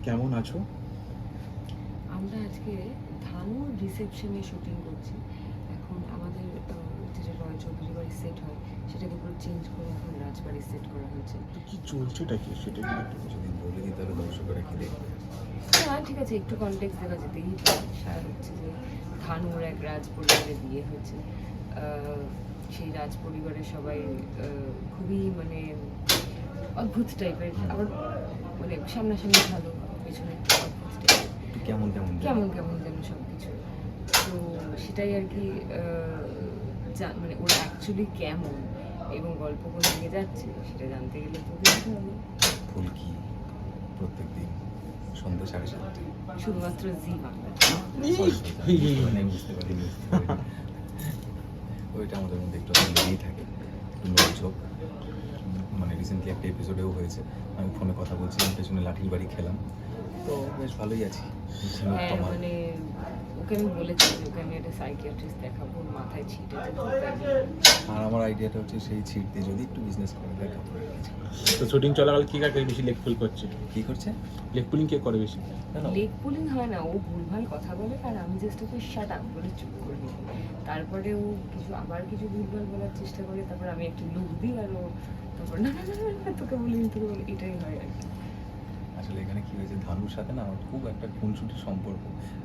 কেমন আছো? আমরা আজকে ধানুর রিসেপশনে শুটিং করছি। এখন আমাদের যেটা রয় চৌধুরী বাড়ি সেট হয় সেটাকে পুরো চেঞ্জ করে এখন রাজবাড়ি সেট করা হয়েছে। তো কি চলছেটা কি? সেটা কি একটু যদি বলে দিই তাহলে দর্শকরা কি দেখবে হ্যাঁ ঠিক আছে একটু কনটেক্ট দেওয়া যেতেই পারে। সেটা হচ্ছে যে ধানুর এক রাজ পরিবারে বিয়ে হয়েছে। আহ, সেই রাজ পরিবারের সবাই আহ, খুবই মানে অদ্ভুত টাইপের আবার মানে সামনাসামনি ভালো। একটু কেমন কেমন। কেমন কেমন যেন সব কিছু তো সেটাই আর কি মানে ওরা অ্যাকচুয়ালি কেমন এবং গল্প কোন দিকে যাচ্ছে সেটা জানতে গেলে তো দেখতে হবে? ফুলকি প্রত্যেক দিন সন্ধ্যে সাড়ে শুধুমাত্র জি বাংলা। মানে বুঝতে পারিনি। ওইটা আমাদের মধ্যে একটু লেগেই থাকে। নোকঝোঁক মানে রিসেন্টলি একটা এপিসোডেও হয়েছে। আমি ফোনে কথা বলছিলাম পেছনে লাঠির বাড়ি খেলাম। তো বেশ ভালোই আছি। হ্যাঁ মানে ওকে আমি বলেছি যে ওকে আমি একটা সাইকিয়াট্রিস্ট দেখাবো মাথায় ছিটে আর আমার আইডিয়াটা হচ্ছে সেই ছিট দিয়ে যদি একটু বিজনেস করা যায় কাপড়ের তো শুটিং চলাকালে কি কাকে বেশি লেগ পুল করছে? কী করছে? লেগ পুলিং কে করে বেশি? লেগ পুলিং হয় না ও ভুলভাল কথা বলে আর আমি জাস্ট ওকে শাট আপ বলে চুপ করে দিই। তারপরে ও কিছু আবার কিছু ভুলভাল বলার চেষ্টা করে তারপর আমি একটু লুক দিই আর ও তারপর না না, না, তোকে বলিনি তোকে বলি এটাই হয় আর কি। আসলে এখানে কি হয়েছে? ধানুর সাথে না আমার খুব একটা খুনসুটির সম্পর্ক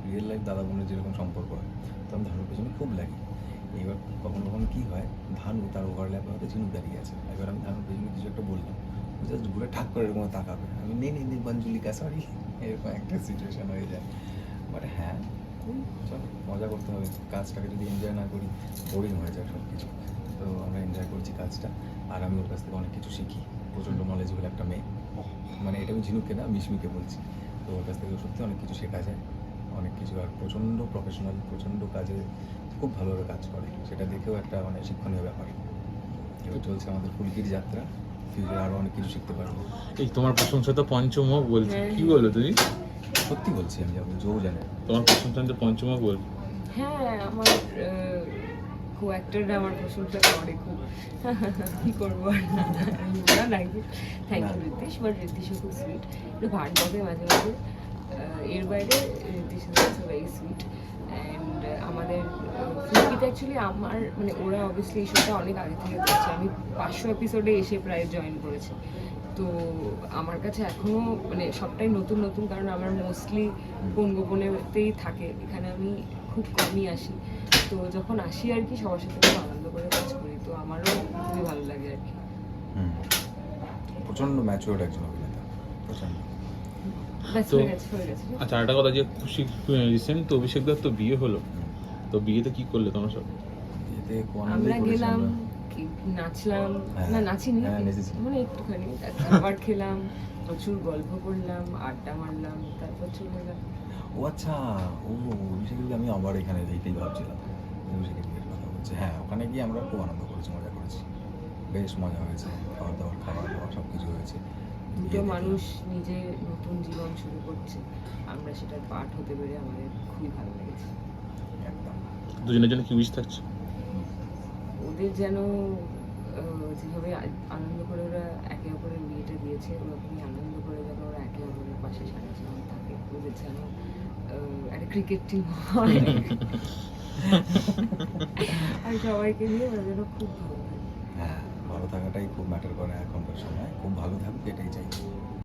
রিয়েল লাইফ দাদা বোনের যেরকম সম্পর্ক হয়, তো আমি ধানুর পেছনে খুব লাগি। এবার কখনো কখনো কি হয়, ধানু তার ওভারল্যাপে হয়তো ঝিনুক দাঁড়িয়ে আছে। এবার আমি ধানুর পেছনে কিছু একটা বললাম জাস্ট ঘুরে ঠাক করে এরকম তাকাবে। আমি নেই নেই নেই বাঞ্জুলিকা সরি এরকম একটা সিচুয়েশন হয়ে যায়। বাট হ্যাঁ চলো, মজা করতে হবে। কাজটাকে যদি এনজয় না করি বোরিং হয়ে যায় সব কিছু তো আমরা এনজয় করছি কাজটা। আর আমি ওর কাছ থেকে অনেক কিছু শিখি। প্রচণ্ড নলেজেবল একটা মেয়ে। মানে এটা আমি ঝিনুককে না মিশমিকে বলছি। তো ওর কাছ থেকে সত্যি অনেক কিছু শেখা যায়। অনেক কিছু আর প্রচণ্ড প্রফেশনাল প্রচণ্ড কাজে খুব ভালোভাবে কাজ করে। সেটা দেখেও একটা মানে শিক্ষণীয় ব্যাপার। এবার চলছে আমাদের ফুলকির যাত্রা। ফিউচারে আরও অনেক কিছু শিখতে পারব। এই তোমার প্রশংসা তো পঞ্চমুখ বলছে। কি বলো তুমি? সত্যি বলছি আমি যাব জো জানি তোমার প্রশংসা তো পঞ্চমুখ বল হ্যাঁ আমার কো অ্যাক্টররা আমার প্রশংসা করে খুব। কি করব আর না নাকি থ্যাংক ইউ রিতেশ বাট রিতেশও খুব সুইট একটু ভাট বকে মাঝে মাঝে। এর বাইরে Ritesh is very sweet and আমাদের ফুলকিতে অ্যাকচুয়ালি আমার মানে ওরা অবভিয়াসলি এই শোটা অনেক আগে থেকে করছে। আমি পাঁচশো এপিসোডে এসে প্রায় জয়েন করেছি। তো আমার কাছে এখনও মানে সবটাই নতুন নতুন, কারণ আমার মোস্টলি গোপনেতেই থাকে। এখানে আমি খুব কমই আসি। তো যখন আসি আর কি সবার সাথে খুব আনন্দ করে কাজ করি তো আমারও খুবই ভালো লাগে আর কি। হুম। প্রচণ্ড ম্যাচিওর্ড একজন অভিনেতা প্রচণ্ড। ব্যাস তো- আচ্ছা আরেকটা কথা যে খুশি রিসেন্ট তো অভিষেক দত্ত তো বিয়ে হলো তো বিয়েতে কি করলে তোমার সব আনন্দই আমরা গেলাম নাচলাম হ্যাঁ, না নাচিনি হ্যাঁ, মানে একটুখানি খাবার খেলাম প্রচুর গল্প করলাম আড্ডা মারলাম তারপর চলে গেলাম ও আচ্ছা ও অভিষেকের বিয়ে আমি আবার এখানে এইটাই ভাবছিলাম। অভিষেকের বিয়ের কথা বলছে। হ্যাঁ ওখানে গিয়ে আমরা খুব আনন্দ করেছি মজা করেছি। বেশ মজা হয়েছে খাওয়া দাওয়ার খাওয়া দাওয়া সব কিছু হয়েছে। দুটো মানুষ নিজে নতুন জীবন শুরু করছে। আমরা সেটার পার্ট হতে পেরে আমাদের খুবই ভালো লেগেছে। একদম। দুজনের জন্য কি উইশ থাকছে? ওদের যেন যেভাবে আনন্দ করে ওরা একে অপরের বিয়েটা দিয়েছে ওরকমই আনন্দ করে যেন ওরা একে অপরের পাশে সারা জীবন থাকে ওদের যেন একটা ক্রিকেট টিম হয় সবাইকে নিয়ে হ্যাঁ ভালো থাকাটাই খুব ম্যাটার করে এখনকার সময়। খুব ভালো থাকবে এটাই চাই।